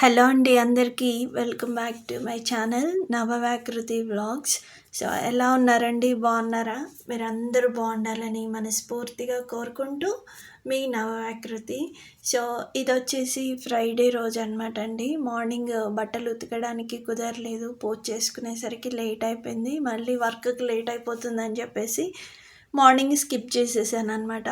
Hello అండి అందరికీ welcome back to my channel నవవాకృతి blogs so ఎలా ఉన్నారండి? బాగున్నారా? మీరు అందరూ బాగుండాలని మనస్ఫూర్తిగా కోరుకుంటూ మీ నవవాకృతి సో ఇది వచ్చేసి ఫ్రైడే రోజు అనమాట అండి. మార్నింగ్ బట్టలు ఉతకడానికి కుదరలేదు. పోస్ట్ చేసుకునేసరికి లేట్ అయిపోయింది. మళ్ళీ వర్క్కి లేట్ అయిపోతుందని చెప్పేసి మార్నింగ్ స్కిప్ చేసేసాను అనమాట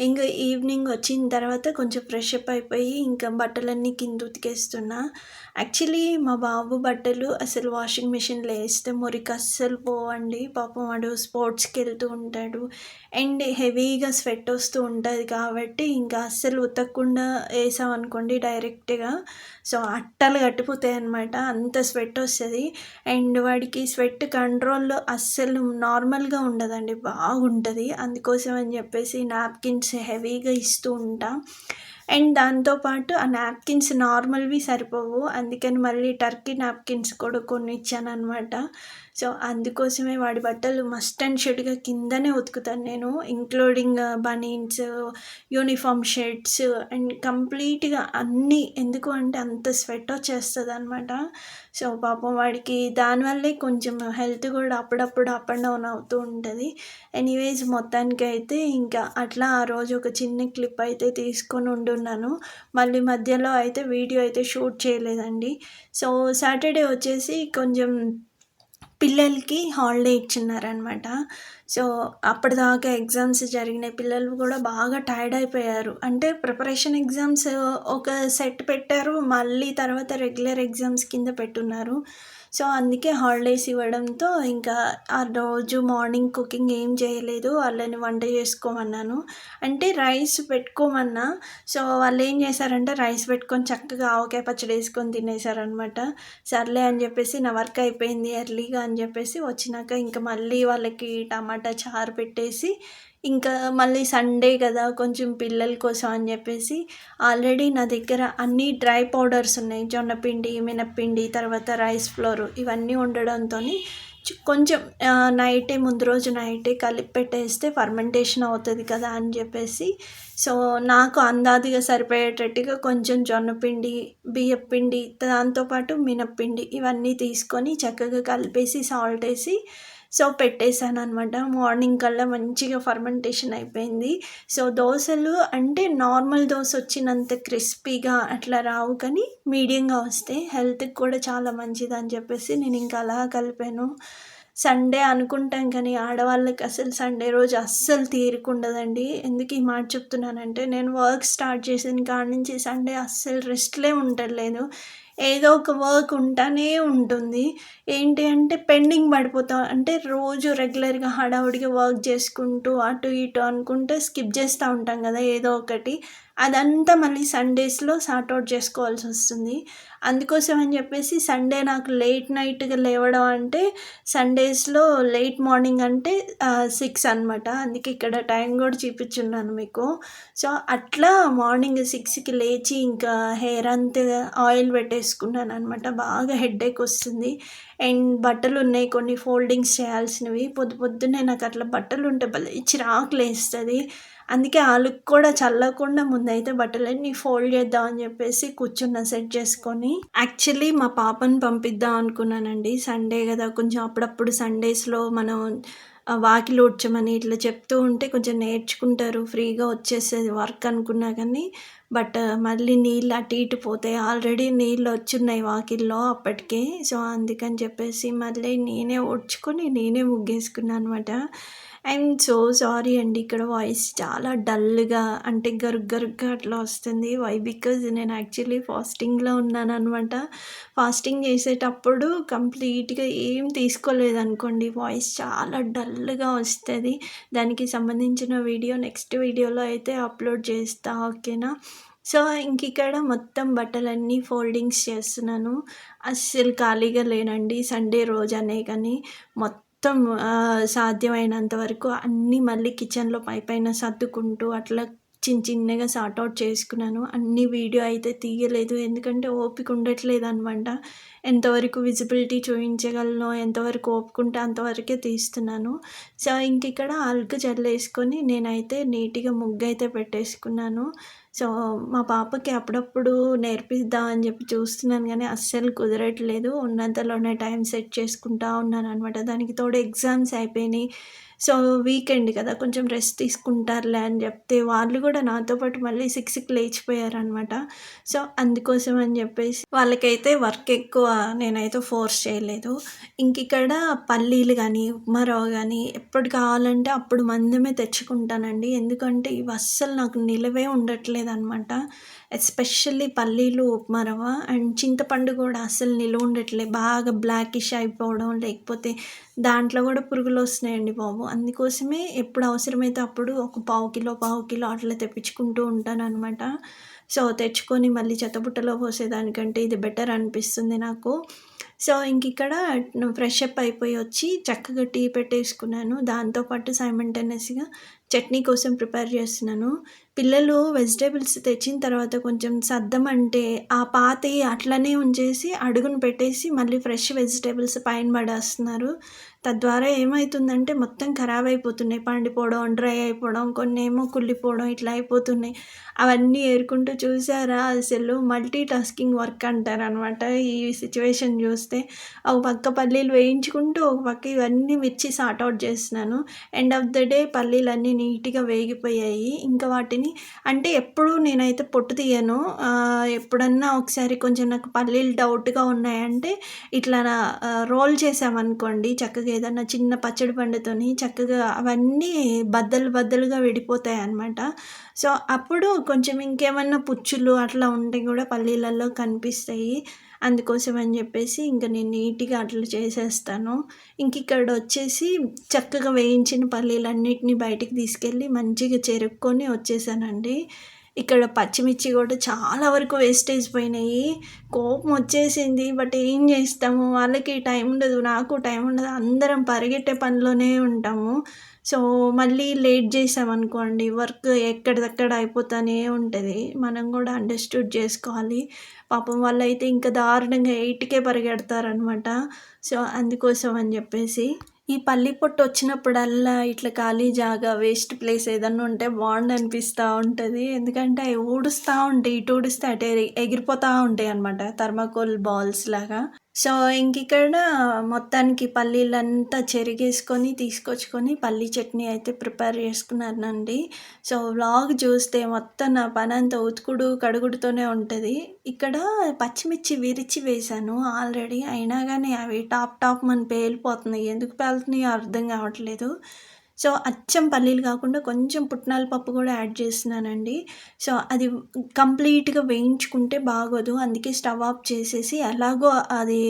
ఇంకా ఈవినింగ్ వచ్చిన తర్వాత కొంచెం ఫ్రెష్ అప్ అయిపోయి ఇంకా బట్టలన్నీ కింద ఉతికేస్తున్నా. యాక్చువల్లీ మా బాబు బట్టలు అసలు వాషింగ్ మిషన్లో వేస్తే మురికి అస్సలు పోవండి. పాపం వాడు స్పోర్ట్స్కి వెళ్తూ ఉంటాడు. అండ్ హెవీగా స్వెట్ వస్తూ ఉంటుంది కాబట్టి ఇంకా అస్సలు ఉతకకుండా వేసామనుకోండి డైరెక్ట్గా సో అట్టలు కట్టిపోతాయి అనమాట అంత స్వెట్ వస్తుంది. అండ్ వాడికి స్వెట్ కంట్రోల్లో అస్సలు నార్మల్గా ఉండదండి. బాగుంటుంది. అందుకోసం అని చెప్పేసి నాప్కిన్స్ హెవీగా ఇస్తూ ఉంటా. అండ్ దాంతోపాటు ఆ నాప్కిన్స్ నార్మల్వి సరిపోవు. అందుకని మళ్ళీ టర్కీ నాప్కిన్స్ కూడా కొన్ని ఇచ్చాను అనమాట సో అందుకోసమే వాడి బట్టలు మస్ట్ అండ్ షుడ్గా కిందనే ఉతుకుతాను నేను including uh, banians uniform shirts and కంప్లీట్గా అన్నీ. ఎందుకు అంటే అంత స్వెట్ వచ్చేస్తుంది అనమాట సో పాపం వాడికి దానివల్లే కొంచెం హెల్త్ కూడా అప్పుడప్పుడు అప్ అండ్ డౌన్ అవుతూ ఉంటుంది. ఎనీవేస్ మొత్తానికి అయితే ఇంకా అట్లా ఆ రోజు ఒక చిన్న క్లిప్ అయితే తీసుకొని ఉండున్నాను మళ్ళీ మధ్యలో అయితే వీడియో అయితే షూట్ చేయలేదండి. సో సాటర్డే వచ్చేసి కొంచెం పిల్లలకి హాలిడే ఇచ్చినారనమాట సో అప్పటిదాకా ఎగ్జామ్స్ జరిగినాయి. పిల్లలు కూడా బాగా టైర్డ్ అయిపోయారు. అంటే ప్రిపరేషన్ ఎగ్జామ్స్ ఒక సెట్ పెట్టారు. మళ్ళీ తర్వాత రెగ్యులర్ ఎగ్జామ్స్ కింద పెట్టున్నారు. సో అందుకే హాలిడేస్ ఇవ్వడంతో ఇంకా ఆ రోజు మార్నింగ్ కుకింగ్ ఏం చేయలేదు వాళ్ళని వంట చేసుకోమన్నాను. అంటే రైస్ పెట్టుకోమన్నా సో వాళ్ళు ఏం చేశారంటే రైస్ పెట్టుకొని చక్కగా ఆవకాయ పచ్చడి వేసుకొని తినేశారనమాట సర్లే అని చెప్పేసి నా వర్క్ అయిపోయింది ఎర్లీగా అని చెప్పేసి వచ్చినాక ఇంకా మళ్ళీ వాళ్ళకి టమాటా చారు పెట్టేసి ఇంకా మళ్ళీ సండే కదా కొంచెం పిల్లల కోసం అని చెప్పేసి ఆల్రెడీ నా దగ్గర అన్ని డ్రై పౌడర్స్ ఉన్నాయి. జొన్నపిండి మినప్పిండి తర్వాత రైస్ ఫ్లోర్ ఇవన్నీ ఉండడంతో కొంచెం నైటే ముందు రోజు నైటే కలిపి పెట్టేస్తే ఫర్మెంటేషన్ అవుతుంది కదా అని చెప్పేసి. సో నాకు అందాదిగా సరిపోయేటట్టుగా కొంచెం జొన్నపిండి బియ్యపిండి దాంతోపాటు మినప్పిండి ఇవన్నీ తీసుకొని చక్కగా కలిపేసి సాల్ట్ వేసి సో పెట్టేశాను అనమాట మార్నింగ్ కల్లా మంచిగా ఫర్మెంటేషన్ అయిపోయింది. సో దోశలు అంటే నార్మల్ దోశ వచ్చినంత క్రిస్పీగా అట్లా రావు కానీ మీడియంగా వస్తే హెల్త్కి కూడా చాలా మంచిది అని చెప్పేసి నేను ఇంకా అలా కలిపాను. సండే అనుకుంటాం కానీ ఆడవాళ్ళకి అసలు సండే రోజు అస్సలు తీరుకుండదండి. ఎందుకు ఈ మాట చెప్తున్నానంటే నేను వర్క్ స్టార్ట్ చేసిన కాడ నుంచి సండే అస్సలు రెస్ట్లే ఉండట్లేదు. ఏదో ఒక వర్క్ ఉంటానే ఉంటుంది. ఏంటి అంటే పెండింగ్ పడిపోతాం అంటే రోజు రెగ్యులర్గా హడావుడిగా వర్క్ చేసుకుంటూ అటు ఇటు అనుకుంటే స్కిప్ చేస్తూ ఉంటాం కదా ఏదో ఒకటి. అదంతా మళ్ళీ సండేస్లో సార్ట్అవుట్ చేసుకోవాల్సి వస్తుంది. అందుకోసం అని చెప్పేసి సండే నాకు లేట్ నైట్గా లేవడం అంటే సండేస్లో లేట్ మార్నింగ్ అంటే సిక్స్ అనమాట అందుకే ఇక్కడ టైం కూడా చూపించున్నాను మీకు. సో అట్లా మార్నింగ్ సిక్స్కి లేచి ఇంకా హెయిర్ అంతా ఆయిల్ పెట్టేసుకున్నాను అనమాట బాగా హెడ్ఏక్ వస్తుంది. అండ్ బట్టలు ఉన్నాయి కొన్ని ఫోల్డింగ్స్ చేయాల్సినవి. పొద్దు పొద్దున్నే నాకు అట్లా బట్టలు ఉంటే భలే చిరాకులు అందుకే వాళ్ళకి కూడా చల్లకుండా ముందైతే బట్టలన్నీ ఫోల్డ్ చేద్దాం అని చెప్పేసి కూర్చున్న సెట్ చేసుకొని. యాక్చువల్లీ మా పాపని పంపిద్దాం అనుకున్నానండి. సండే కదా కొంచెం అప్పుడప్పుడు సండేస్లో మనం వాకిలు ఊడ్చమని ఇట్లా చెప్తూ ఉంటే కొంచెం నేర్చుకుంటారు. ఫ్రీగా వచ్చేసేది వర్క్ అనుకున్నా కానీ బట్ మళ్ళీ నీళ్ళు అటు ఇటు పోతాయి. ఆల్రెడీ నీళ్ళు వచ్చున్నాయి వాకిల్లో అప్పటికే. సో అందుకని చెప్పేసి మళ్ళీ నేనే ఊడ్చుకొని నేనే ముగ్గేసుకున్నాను అనమాట. ఐఎమ్ సో సారీ అండి. ఇక్కడ వాయిస్ చాలా డల్గా అంటే గరుగ్ గరుగ్గా అట్లా వస్తుంది. వై బికాజ్ నేను యాక్చువల్లీ ఫాస్టింగ్లో ఉన్నాను అనమాట ఫాస్టింగ్ చేసేటప్పుడు కంప్లీట్గా ఏం తీసుకోలేదు అనుకోండి. వాయిస్ చాలా డల్గా వస్తుంది. దానికి సంబంధించిన వీడియో నెక్స్ట్ వీడియోలో అయితే అప్లోడ్ చేస్తా ఓకేనా సో ఇంక ఇక్కడ మొత్తం బట్టలన్నీ ఫోల్డింగ్స్ చేస్తున్నాను. అస్సలు ఖాళీగా లేనండి. సండే రోజు అనే కానీ మొత్తం మొత్తం సాధ్యమైనంత వరకు అన్నీ మళ్ళీ కిచెన్లో పై పైన సర్దుకుంటూ అట్లా చిన్న చిన్నగా సార్ట్అవుట్ చేసుకున్నాను. అన్ని వీడియో అయితే తీయలేదు. ఎందుకంటే ఓపిక ఉండట్లేదు అనమాట ఎంతవరకు విజిబిలిటీ చూపించగలను ఎంతవరకు ఓపుకుంటే అంతవరకే తీస్తున్నాను. సో ఇంక ఇక్కడ అల్క్ జల్లేసుకొని నేనైతే నీట్గా ముగ్గు అయితే పెట్టేసుకున్నాను. సో మా పాపకి అప్పుడప్పుడు నేర్పిద్దాం అని చెప్పి చూస్తున్నాను కానీ అస్సలు కుదరట్లేదు. ఉన్నంతలోనే టైం సెట్ చేసుకుంటా ఉన్నాను అనమాట దానికి తోడు ఎగ్జామ్స్ అయిపోయినాయి. సో వీకెండ్ కదా కొంచెం రెస్ట్ తీసుకుంటారులే అని చెప్తే వాళ్ళు కూడా నాతో పాటు మళ్ళీ సిక్స్కి లేచిపోయారనమాట సో అందుకోసం అని చెప్పేసి వాళ్ళకైతే వర్క్ ఎక్కువ నేనైతే ఫోర్స్ చేయలేదు. ఇంక ఇక్కడ పల్లీలు కానీ ఉప్మారావు కానీ ఎప్పుడు కావాలంటే అప్పుడు మందమే తెచ్చుకుంటానండి. ఎందుకంటే ఇవి అస్సలు నాకు నిలవే ఉండట్లేదు అనమాట ఎస్పెషల్లీ పల్లీలు ఉప్మా రవ్వ అండ్ చింతపండు కూడా అసలు నిలువ ఉండట్లేదు బాగా బ్లాకిష్ అయిపోవడం లేకపోతే దాంట్లో కూడా పురుగులు వస్తున్నాయండి బాబు. అందుకోసమే ఎప్పుడు అవసరమైతే అప్పుడు ఒక పావు కిలో పావు కిలో అట్లా తెప్పించుకుంటూ ఉంటాను అనమాట సో తెచ్చుకొని మళ్ళీ చెత్తబుట్టలో పోసేదానికంటే ఇది బెటర్ అనిపిస్తుంది నాకు. సో ఇంక ఇక్కడ ఫ్రెష్ అప్ అయిపోయి వచ్చి చక్కగా టీ పెట్టేసుకున్నాను. దాంతోపాటు సైమంటైనస్గా చట్నీ కోసం ప్రిపేర్ చేస్తున్నాను. పిల్లలు వెజిటేబుల్స్ తెచ్చిన తర్వాత కొంచెం సర్దమంటే ఆ పాతవి అట్లనే ఉంచేసి అడుగును పెట్టేసి మళ్ళీ ఫ్రెష్ వెజిటేబుల్స్ పైన పడేస్తున్నారు. తద్వారా ఏమవుతుందంటే మొత్తం ఖరాబ్ అయిపోతున్నాయి. పండిపోవడం డ్రై అయిపోవడం కొన్ని ఏమో కుళ్ళిపోవడం ఇట్లా అయిపోతున్నాయి. అవన్నీ ఏరుకుంటూ చూసారా? అసలు మల్టీ టాస్కింగ్ వర్క్ అంటారు అనమాట ఈ సిచ్యువేషన్ చూస్తే. ఒక పక్క పల్లీలు వేయించుకుంటూ ఒక పక్క ఇవన్నీ మిర్చి సార్ట్అవుట్ చేస్తున్నాను. ఎండ్ ఆఫ్ ద డే పల్లీలు అన్నీ నీట్గా వేగిపోయాయి. ఇంకా వాటిని అంటే ఎప్పుడు నేనైతే పొట్టు తీయను ఎప్పుడన్నా ఒకసారి కొంచెం నాకు పల్లీలు డౌట్గా ఉన్నాయంటే ఇట్లా రోల్ చేసామనుకోండి చక్కగా ఏదన్నా చిన్న పచ్చడి పండుతోని చక్కగా అవన్నీ బద్దలు బద్దలుగా విడిపోతాయి అనమాట సో అప్పుడు కొంచెం ఇంకేమన్నా పుచ్చులు అట్లా ఉంటే కూడా పల్లీలలో కనిపిస్తాయి. అందుకోసం అని చెప్పేసి ఇంకా నేను నీట్గా అట్లా చేసేస్తాను. ఇంక ఇక్కడ వచ్చేసి చక్కగా వేయించిన పల్లీలన్నిటిని బయటికి తీసుకెళ్ళి మంచిగా చెరుక్కొని వచ్చేసానండి. ఇక్కడ పచ్చిమిర్చి కూడా చాలా వరకు వేస్టేజ్ పోయినాయి. కోపం వచ్చేసింది బట్ ఏం చేస్తాము? వాళ్ళకి టైం ఉండదు నాకు టైం ఉండదు. అందరం పరిగెట్టే పనిలోనే ఉంటాము. సో మళ్ళీ లేట్ చేసామనుకోండి వర్క్ ఎక్కడిదక్కడ అయిపోతూనే ఉంటుంది. మనం కూడా అండర్స్టూడ్ చేసుకోవాలి. పాపం వాళ్ళు అయితే ఇంకా దారుణంగా ఎయిట్కే పరిగెడతారనమాట సో అందుకోసం అని చెప్పేసి. ఈ పల్లి పొట్టు వచ్చినప్పుడల్లా ఇట్లా ఖాళీ జాగా వేస్ట్ ప్లేస్ ఏదన్నా ఉంటే బాగుండు అనిపిస్తూ ఉంటుంది. ఎందుకంటే అవి ఊడుస్తూ ఉంటాయి ఇటు ఊడిస్తే అటు ఎగిరిపోతూ ఉంటాయి అనమాట థర్మాకోల్ బాల్స్ లాగా. సో ఇంక ఇక్కడ మొత్తానికి పల్లీలంతా చెరిగేసుకొని తీసుకొచ్చుకొని పల్లీ చట్నీ అయితే ప్రిపేర్ చేసుకున్నానండి. సో వ్లాగ్ చూస్తే మొత్తం నా పని అంతా ఉతుకుడు కడుగుడుతోనే ఉంటుంది. ఇక్కడ పచ్చిమిర్చి విరిచి వేశాను ఆల్రెడీ. అయినా కానీ అవి టాప్ టాప్ మన పేలిపోతున్నాయి. ఎందుకు పేలుతున్నాయో అర్థం కావట్లేదు. సో అచ్చం పల్లీలు కాకుండా కొంచెం పుట్నాల పప్పు కూడా యాడ్ చేస్తున్నానండి. సో అది కంప్లీట్గా వేయించుకుంటే బాగోదు. అందుకే స్టవ్ ఆఫ్ చేసేసి ఎలాగో అది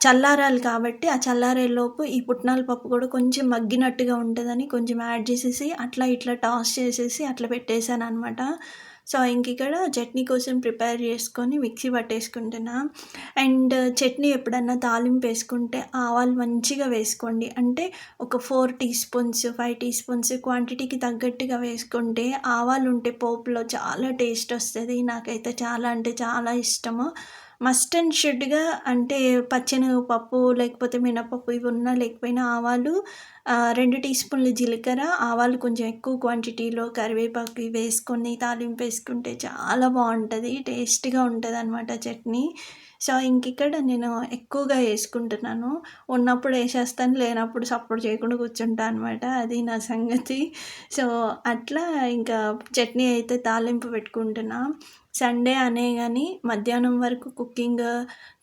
చల్లారాలి కాబట్టి ఆ చల్లారేలోపు ఈ పుట్నాల పప్పు కూడా కొంచెం మగ్గినట్టుగా ఉంటుందని కొంచెం యాడ్ చేసేసి అట్లా ఇట్లా టాస్ చేసేసి అట్లా పెట్టేశాను అనమాట సో ఇంక ఇక్కడ చట్నీ కోసం ప్రిపేర్ చేసుకొని మిక్సీ పట్టేసుకుంటున్నా. అండ్ చట్నీ ఎప్పుడన్నా తాలింపు వేసుకుంటే ఆవాలు మంచిగా వేసుకోండి. అంటే ఒక four teaspoons five teaspoons క్వాంటిటీకి తగ్గట్టుగా వేసుకుంటే ఆవాలు ఉంటే పోపులో చాలా టేస్ట్ వస్తుంది. నాకైతే చాలా అంటే చాలా ఇష్టము. మస్ట్ అండ్ షుడ్గా అంటే పప్పు లేకపోతే మినపప్పు ఇవి ఉన్నా లేకపోయినా ఆవాలు రెండు టీ స్పూన్లు జీలకర్ర ఆవాలు కొంచెం ఎక్కువ క్వాంటిటీలో కరివేపాకు వేసుకొని తాలింపు వేసుకుంటే చాలా బాగుంటుంది టేస్ట్గా ఉంటుంది అనమాట చట్నీ. సో ఇంక ఇక్కడ నేను ఎక్కువగా వేసుకుంటున్నాను. ఉన్నప్పుడు వేసేస్తాను లేనప్పుడు సపోర్ట్ చేయకుండా కూర్చుంటాను అనమాట అది నా సంగతి. సో అట్లా ఇంకా చట్నీ అయితే తాలింపు పెట్టుకుంటున్నా. సండే అనే కానీ మధ్యాహ్నం వరకు కుకింగ్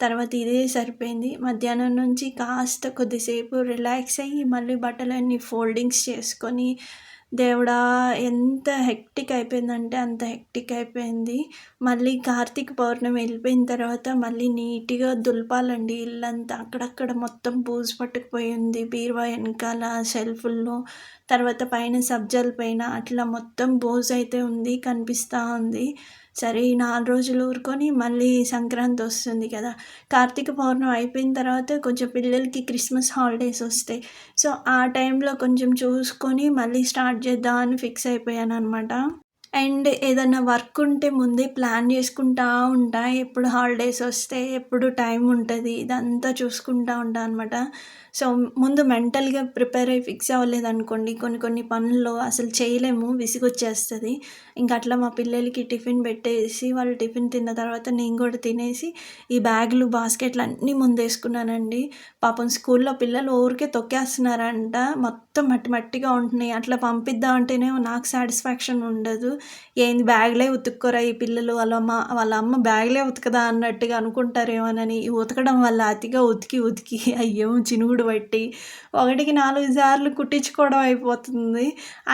తర్వాత ఇదే సరిపోయింది. మధ్యాహ్నం నుంచి కాస్త కొద్దిసేపు రిలాక్స్ అయ్యి మళ్ళీ బట్టలన్నీ ఫోల్డింగ్స్ చేసుకొని దేవుడా ఎంత హెక్టిక్ అయిపోయిందంటే అంత హెక్టిక్ అయిపోయింది. మళ్ళీ కార్తీక పౌర్ణమి వెళ్ళిపోయిన తర్వాత మళ్ళీ నీట్గా దులపాలండి ఇల్లంతా. అక్కడక్కడ మొత్తం బూజు పట్టుకుపోయింది. బీరువా వెనకాల షెల్ఫుల్లో తర్వాత పైన సబ్జాల పైన అట్లా మొత్తం బోజ్ అయితే ఉంది కనిపిస్తూ ఉంది. సరే ఈ నాలుగు రోజులు ఊరుకొని మళ్ళీ సంక్రాంతి వస్తుంది కదా. కార్తీక పౌర్ణమి అయిపోయిన తర్వాత కొంచెం పిల్లలకి క్రిస్మస్ హాలిడేస్ వస్తాయి. సో ఆ టైంలో కొంచెం చూసుకొని మళ్ళీ స్టార్ట్ చేద్దామని ఫిక్స్ అయిపోయాను అనమాట అండ్ ఏదైనా వర్క్ ఉంటే ముందే ప్లాన్ చేసుకుంటా ఉంటా. ఎప్పుడు హాలిడేస్ వస్తే ఎప్పుడు టైం ఉంటుంది. ఇదంతా చూసుకుంటా ఉంటా అనమాట సో ముందు మెంటల్గా ప్రిపేర్ అయ్యి ఫిక్స్ అవ్వలేదు అనుకోండి కొన్ని కొన్ని పనుల్లో అసలు చేయలేము. విసిగొచ్చేస్తుంది. ఇంకా అట్లా మా పిల్లలకి టిఫిన్ పెట్టేసి వాళ్ళు టిఫిన్ తిన్న తర్వాత నేను కూడా తినేసి ఈ బ్యాగులు బాస్కెట్లు అన్నీ ముందేసుకున్నానండి. పాపం స్కూల్లో పిల్లలు ఊరికే తొక్కేస్తున్నారంట. మొత్తం మట్టి మట్టిగా ఉంటున్నాయి. అట్లా పంపిద్దాం అంటేనే నాకు సాటిస్ఫాక్షన్ ఉండదు. ఏంది బ్యాగ్లే ఉతుక్కోరా ఈ పిల్లలు? వాళ్ళ అమ్మ వాళ్ళ అమ్మ బ్యాగ్లే ఉతకదా అన్నట్టుగా అనుకుంటారేమోనని ఉతకడం వల్ల అతిగా ఉతికి ఉతికి అయ్యో చినుగుడు పట్టి ఒకటికి నాలుగు సార్లు కుట్టించుకోవడం అయిపోతుంది.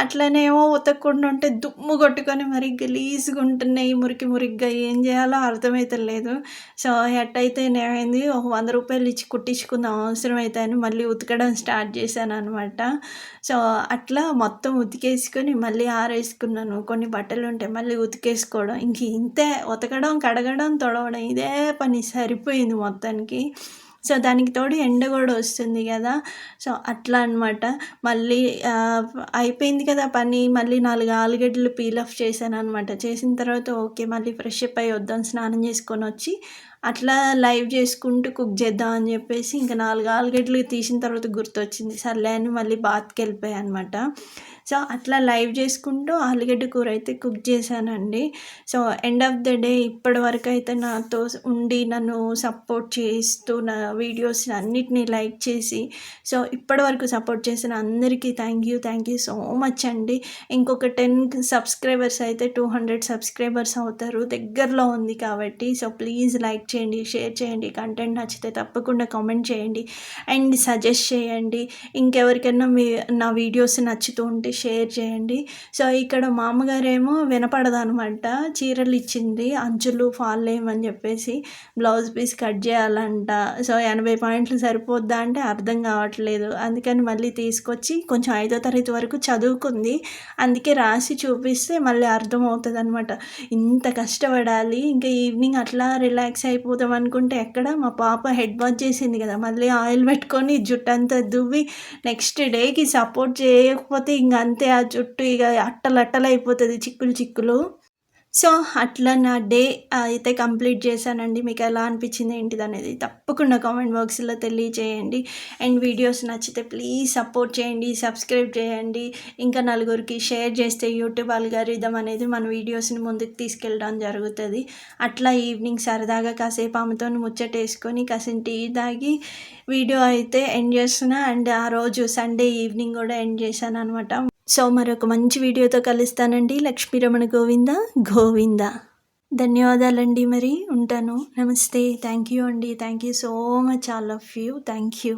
అట్లనేమో ఉతకకుండా ఉంటే దుమ్ము కొట్టుకొని మరి గలీజ్గా ఉంటున్నాయి మురికి మురిగ్గా. ఏం చేయాలో అర్థమవుతలేదు సో ఎట్టయితే ఏమైంది? ఒక వంద రూపాయలు ఇచ్చి కుట్టించుకుందాం అవసరమైతే అని మళ్ళీ ఉతకడం స్టార్ట్ చేశాను అనమాట సో అట్లా మొత్తం ఉతికేసుకొని మళ్ళీ ఆరేసుకున్నాను. కొన్ని బట్టలు ఉంటే మళ్ళీ ఉతికేసుకోవడం ఇంక ఇంతే ఉతకడం కడగడం తొడవడం ఇదే పని సరిపోయింది మొత్తానికి. సో దానికి తోడు ఎండ కూడా వస్తుంది కదా. సో అట్లా అనమాట మళ్ళీ అయిపోయింది కదా పని. మళ్ళీ నాలుగు ఆలుగడ్డలు పీల్ ఆఫ్ చేశాను అనమాట చేసిన తర్వాత ఓకే మళ్ళీ ఫ్రెష్ అప్ అయ్యి వద్దాం స్నానం చేసుకొని వచ్చి అట్లా లైవ్ చేసుకుంటూ కుక్ చేద్దాం అని చెప్పేసి ఇంకా నాలుగు ఆలుగడ్డలు తీసిన తర్వాత గుర్తొచ్చింది. సర్లే అని మళ్ళీ బాత్కి వెళ్ళిపోయాయి అనమాట సో అట్లా లైవ్ చేసుకుంటూ ఆలుగడ్డ కూర అయితే కుక్ చేశానండి. So end of the day ఇప్పటి వరకు అయితే నాతో ఉండి నన్ను సపోర్ట్ చేస్తూ నా వీడియోస్ అన్నిటినీ లైక్ చేసి సో ఇప్పటి వరకు సపోర్ట్ చేసిన అందరికీ thank you thank you so much అండి. ఇంకొక టెన్ సబ్స్క్రైబర్స్ అయితే టూ హండ్రెడ్ సబ్స్క్రైబర్స్ అవుతారు దగ్గరలో ఉంది కాబట్టి సో ప్లీజ్ లైక్ చేయండి షేర్ చేయండి కంటెంట్ నచ్చితే తప్పకుండా కామెంట్ చేయండి. అండ్ సజెస్ట్ చేయండి. ఇంకెవరికైనా మీ నా వీడియోస్ నచ్చుతూ ఉంటే షేర్ చేయండి. సో ఇక్కడ మామగారేమో వినపడదనమాట. చీరలు ఇచ్చింది అంచులు ఫాల్ వేయమని చెప్పేసి బ్లౌజ్ పీస్ కట్ చేయాలంట. సో ఎనభై పాయింట్లు సరిపోద్దా అంటే అర్థం కావట్లేదు. అందుకని మళ్ళీ తీసుకొచ్చి కొంచెం ఐదో తరగతి వరకు చదువుకుంది. అందుకే రాసి చూపిస్తే మళ్ళీ అర్థమవుతుంది అనమాట ఇంత కష్టపడాలి. ఇంకా ఈవినింగ్ అట్లా రిలాక్స్ అయిపోతాం అనుకుంటే ఎక్కడ? మా పాప హెడ్ వాష్ చేసింది కదా. మళ్ళీ ఆయిల్ పెట్టుకొని జుట్టు అంతా దువ్వి నెక్స్ట్ డేకి సపోర్ట్ చేయకపోతే ఇంకా అంతే ఆ జుట్టు ఇక అట్టలు అట్టలు అయిపోతుంది చిక్కులు చిక్కులు. సో అట్లా నా డే అయితే కంప్లీట్ చేశానండి. మీకు ఎలా అనిపించింది ఏంటిది అనేది తప్పకుండా కామెంట్ బాక్స్లో తెలియచేయండి. అండ్ వీడియోస్ నచ్చితే ప్లీజ్ సపోర్ట్ చేయండి సబ్స్క్రైబ్ చేయండి. ఇంకా నలుగురికి షేర్ చేస్తే యూట్యూబ్ అల్గారిథం అనేది మన వీడియోస్ని ముందుకు తీసుకెళ్ళడం జరుగుతుంది. అట్లా ఈవినింగ్ సరదాగా కాసేపు ఆమెతో ముచ్చటేసుకొని కాసేపు టీ తాగి వీడియో అయితే ఎండ్ చేస్తున్నా. అండ్ ఆ రోజు సండే ఈవినింగ్ కూడా ఎండ్ చేశాను అనమాట సో మరొక మంచి వీడియోతో కలుస్తానండి. లక్ష్మీరమణ గోవింద గోవింద. ధన్యవాదాలండి మరి. ఉంటాను. నమస్తే. థ్యాంక్ యూ అండి. Thank you so much all of you. Thank you